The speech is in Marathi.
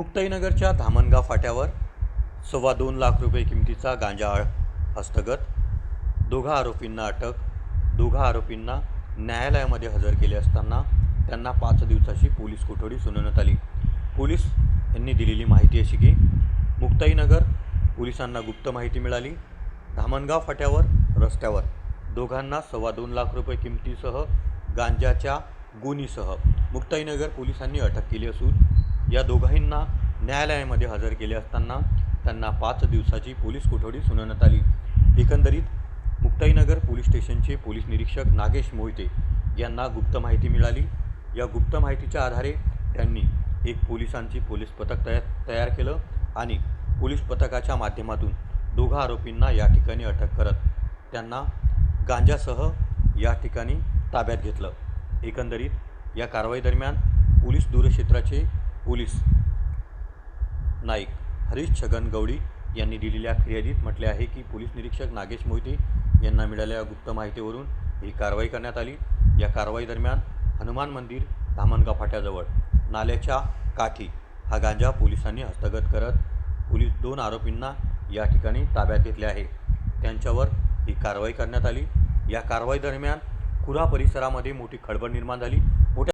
मुक्ताईनगरच्या धामणगाव फाट्यावर सव्वा दोन लाख रुपये किमतीचा गांजा आळ हस्तगत. दोघा आरोपींना अटक. दोघा आरोपींना न्यायालयामध्ये हजर केले असताना त्यांना पाच दिवसाची पोलीस कोठडी सुनावण्यात आली. पोलीस यांनी दिलेली माहिती अशी की मुक्ताईनगर पोलिसांना गुप्त माहिती मिळाली. धामणगाव फाट्यावर रस्त्यावर दोघांना सव्वा दोन लाख रुपये किमतीसह गांजाच्या गोणीसह मुक्ताईनगर पोलिसांनी अटक केली असून या दोघांना न्यायालयामध्ये हजर केले असताना त्यांना पाच दिवसाची पोलीस कोठडी सुनावण्यात आली. एकंदरीत मुक्ताईनगर पोलीस स्टेशनचे पोलीस निरीक्षक नागेश मोहिते यांना गुप्त माहिती मिळाली. या गुप्त माहितीच्या आधारे त्यांनी एक पोलिसांची पोलीस पथक तयार तयार केलं आणि पोलीस पथकाच्या माध्यमातून दोघा आरोपींना या ठिकाणी अटक करत त्यांना गांजासह या ठिकाणी ताब्यात घेतलं. एकंदरीत या कारवाईदरम्यान पोलीस दूरक्षेत्राचे पोलीस. नाईक हरीश छगन गवडी यांनी दिलेल्या फिर्यादीत म्हटले आहे की पोलीस निरीक्षक नागेश मोहिते यांना मिळालेल्या गुप्त माहितीवरून ही कारवाई करण्यात आली. या कारवाई दरम्यान हनुमान मंदिर धामणगाव फाट्याजवळ नाल्याच्या काठी हा गांजा पोलिसांनी हस्तगत करत पोलीस दोन आरोपींना या ठिकाणी ताब्यात घेतले आहे. त्यांच्यावर ही कारवाई करण्यात आली. या कारवाई दरम्यान कुरा परिसरामध्ये मोठी खळबळ निर्माण झाली. मोठ्या